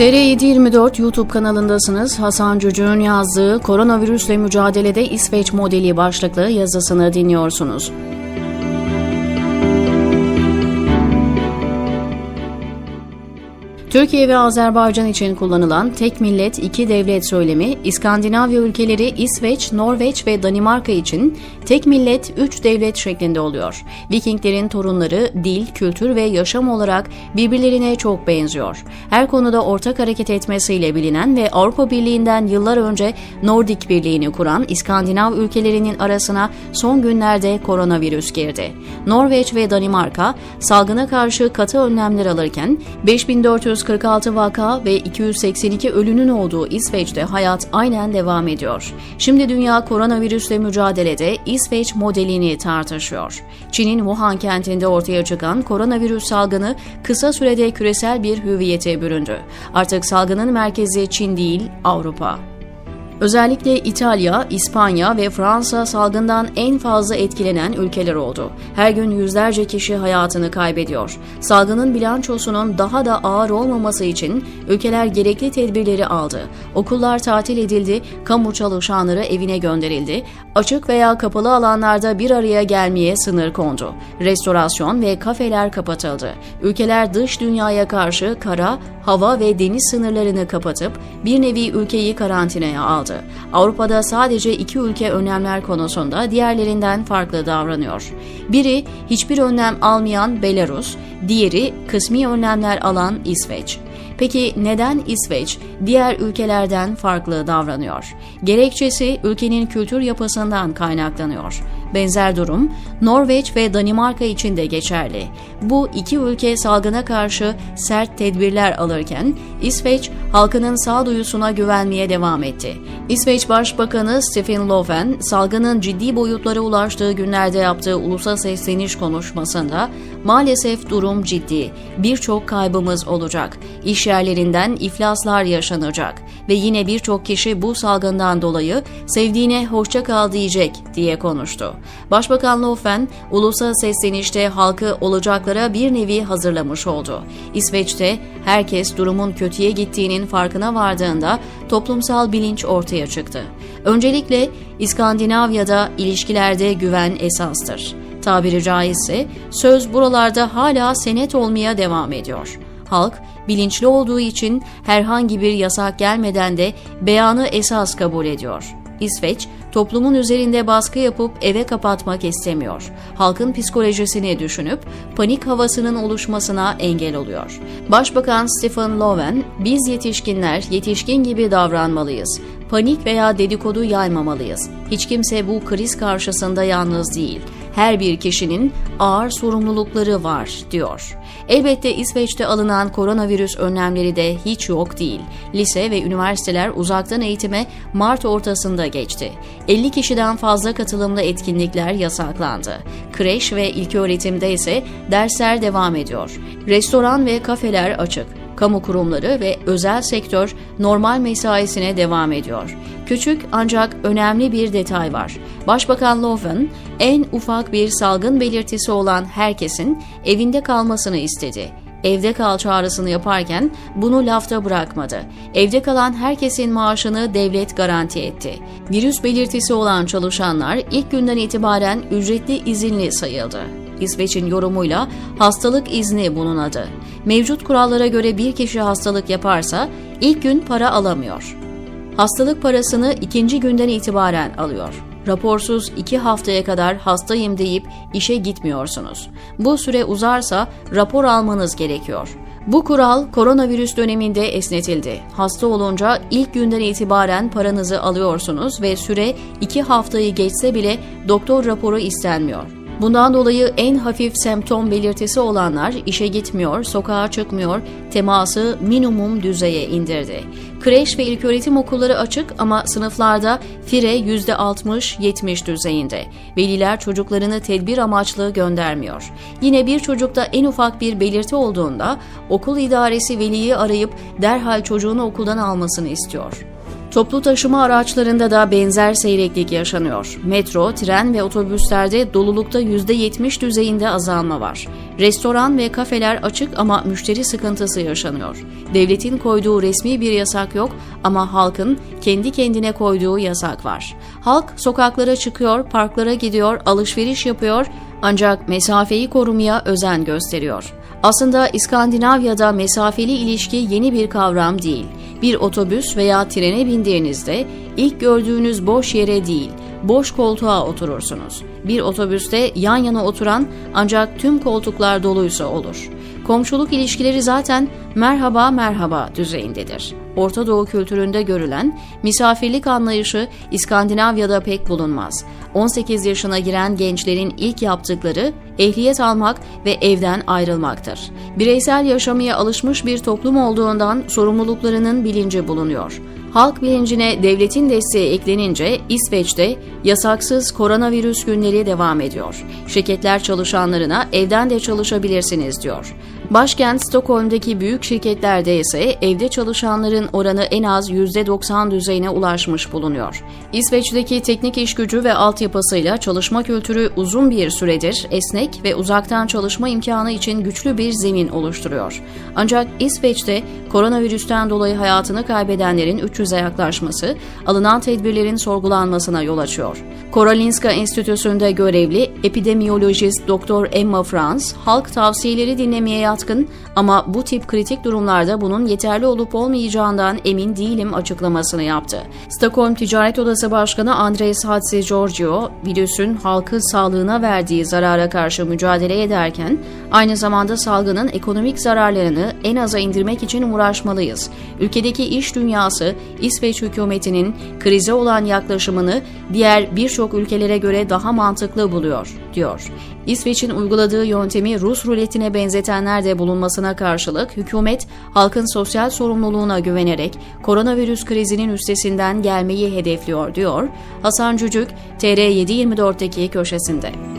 TR724 YouTube kanalındasınız. Hasan Cücü'nün yazdığı Koronavirüsle Mücadelede İsveç Modeli başlıklı yazısını dinliyorsunuz. Türkiye ve Azerbaycan için kullanılan tek millet iki devlet söylemi, İskandinavya ülkeleri İsveç, Norveç ve Danimarka için tek millet üç devlet şeklinde oluyor. Vikinglerin torunları dil, kültür ve yaşam olarak birbirlerine çok benziyor. Her konuda ortak hareket etmesiyle bilinen ve Avrupa Birliği'nden yıllar önce Nordik Birliği'ni kuran İskandinav ülkelerinin arasına son günlerde koronavirüs girdi. Norveç ve Danimarka salgına karşı katı önlemler alırken 5400 246 vaka ve 282 ölünün olduğu İsveç'te hayat aynen devam ediyor. Şimdi dünya koronavirüsle mücadelede İsveç modelini tartışıyor. Çin'in Wuhan kentinde ortaya çıkan koronavirüs salgını kısa sürede küresel bir hüviyete büründü. Artık salgının merkezi Çin değil, Avrupa. Özellikle İtalya, İspanya ve Fransa salgından en fazla etkilenen ülkeler oldu. Her gün yüzlerce kişi hayatını kaybediyor. Salgının bilançosunun daha da ağır olmaması için ülkeler gerekli tedbirleri aldı. Okullar tatil edildi, kamu çalışanları evine gönderildi, açık veya kapalı alanlarda bir araya gelmeye sınır kondu. Restorasyon ve kafeler kapatıldı. Ülkeler dış dünyaya karşı kara, hava ve deniz sınırlarını kapatıp bir nevi ülkeyi karantinaya aldı. Avrupa'da sadece iki ülke önlemler konusunda diğerlerinden farklı davranıyor. Biri hiçbir önlem almayan Belarus, diğeri kısmi önlemler alan İsveç. Peki neden İsveç diğer ülkelerden farklı davranıyor? Gerekçesi ülkenin kültür yapısından kaynaklanıyor. Benzer durum Norveç ve Danimarka için de geçerli. Bu iki ülke salgına karşı sert tedbirler alırken İsveç halkının sağduyusuna güvenmeye devam etti. İsveç Başbakanı Stefan Löfven salgının ciddi boyutlara ulaştığı günlerde yaptığı ulusal sesleniş konuşmasında maalesef durum ciddi. Birçok kaybımız olacak. İş yerlerinden iflaslar yaşanacak ve yine birçok kişi bu salgından dolayı sevdiğine hoşça kal diyecek diye konuştu. Başbakan Löfven, ulusal seslenişte halkı olacaklara bir nevi hazırlamış oldu. İsveç'te herkes durumun kötüye gittiğinin farkına vardığında toplumsal bilinç ortaya çıktı. Öncelikle İskandinavya'da ilişkilerde güven esastır. Tabiri caizse söz buralarda hala senet olmaya devam ediyor. Halk bilinçli olduğu için herhangi bir yasak gelmeden de beyanı esas kabul ediyor. İsveç, toplumun üzerinde baskı yapıp eve kapatmak istemiyor. Halkın psikolojisini düşünüp panik havasının oluşmasına engel oluyor. Başbakan Stephen Loven, biz yetişkinler yetişkin gibi davranmalıyız. Panik veya dedikodu yaymamalıyız. Hiç kimse bu kriz karşısında yalnız değil her bir kişinin ağır sorumlulukları var, diyor. Elbette İsveç'te alınan koronavirüs önlemleri de hiç yok değil. Lise ve üniversiteler uzaktan eğitime Mart ortasında geçti. 50 kişiden fazla katılımlı etkinlikler yasaklandı. Kreş ve ilköğretimde ise dersler devam ediyor. Restoran ve kafeler açık kamu kurumları ve özel sektör normal mesaisine devam ediyor. Küçük ancak önemli bir detay var. Başbakan Löfven en ufak bir salgın belirtisi olan herkesin evinde kalmasını istedi evde kal çağrısını yaparken bunu lafta bırakmadı. Evde kalan herkesin maaşını devlet garanti etti. Virüs belirtisi olan çalışanlar ilk günden itibaren ücretli izinli sayıldı. İsveç'in yorumuyla hastalık izni bunun adı. Mevcut kurallara göre bir kişi hastalık yaparsa ilk gün para alamıyor. Hastalık parasını ikinci günden itibaren alıyor. Raporsuz iki haftaya kadar hastayım deyip işe gitmiyorsunuz. Bu süre uzarsa rapor almanız gerekiyor. Bu kural koronavirüs döneminde esnetildi. Hasta olunca ilk günden itibaren paranızı alıyorsunuz ve süre iki haftayı geçse bile doktor raporu istenmiyor. Bundan dolayı en hafif semptom belirtisi olanlar işe gitmiyor, sokağa çıkmıyor, teması minimum düzeye indirdi. Kreş ve ilköğretim okulları açık ama sınıflarda fire %60-70 düzeyinde. Veliler çocuklarını tedbir amaçlı göndermiyor. Yine bir çocukta en ufak bir belirti olduğunda okul idaresi veliyi arayıp derhal çocuğunu okuldan almasını istiyor. Toplu taşıma araçlarında da benzer seyreklik yaşanıyor. Metro, tren ve otobüslerde dolulukta %70 düzeyinde azalma var. Restoran ve kafeler açık ama müşteri sıkıntısı yaşanıyor. Devletin koyduğu resmi bir yasak yok ama halkın kendi kendine koyduğu yasak var. Halk sokaklara çıkıyor, parklara gidiyor, alışveriş yapıyor ancak mesafeyi korumaya özen gösteriyor. Aslında İskandinavya'da mesafeli ilişki yeni bir kavram değil. Bir otobüs veya trene bindiğinizde ilk gördüğünüz boş yere değil, boş koltuğa oturursunuz. Bir otobüste yan yana oturan ancak tüm koltuklar doluysa olur. Komşuluk ilişkileri zaten merhaba merhaba düzeyindedir. Orta Doğu kültüründe görülen misafirlik anlayışı İskandinavya'da pek bulunmaz. 18 yaşına giren gençlerin ilk yaptıkları ehliyet almak ve evden ayrılmaktır. Bireysel yaşamaya alışmış bir toplum olduğundan sorumluluklarının bilinci bulunuyor. Halk bilincine devletin desteği eklenince İsveç'te yasaksız koronavirüs günleri devam ediyor. Şirketler çalışanlarına evden de çalışabilirsiniz diyor. Başkent Stockholm'daki büyük şirketlerde ise evde çalışanların oranı en az %90 düzeyine ulaşmış bulunuyor. İsveç'teki teknik iş gücü ve altyapısıyla çalışma kültürü uzun bir süredir esnek ve uzaktan çalışma imkanı için güçlü bir zemin oluşturuyor. Ancak İsveç'te koronavirüsten dolayı hayatını kaybedenlerin 300'e yaklaşması alınan tedbirlerin sorgulanmasına yol açıyor. Karolinska Enstitüsü'nde görevli epidemiyolojist Dr. Emma Franz, halk tavsiyeleri dinlemeye yatkın ama bu tip kritik durumlarda bunun yeterli olup olmayacağından emin değilim açıklamasını yaptı. Stockholm Ticaret Odası Başkanı Andres Hatzi Giorgio, virüsün halkı sağlığına verdiği zarara karşı mücadele ederken aynı zamanda salgının ekonomik zararlarını en aza indirmek için uğraşmalıyız. Ülkedeki iş dünyası İsveç hükümetinin krize olan yaklaşımını diğer birçok ülkelere göre daha mantıklı buluyor, diyor. İsveç'in uyguladığı yöntemi Rus ruletine benzetenler de bulunmasına karşılık hükümet halkın sosyal sorumluluğuna güvenerek koronavirüs krizinin üstesinden gelmeyi hedefliyor diyor Hasan Cücük TR724'deki köşesinde.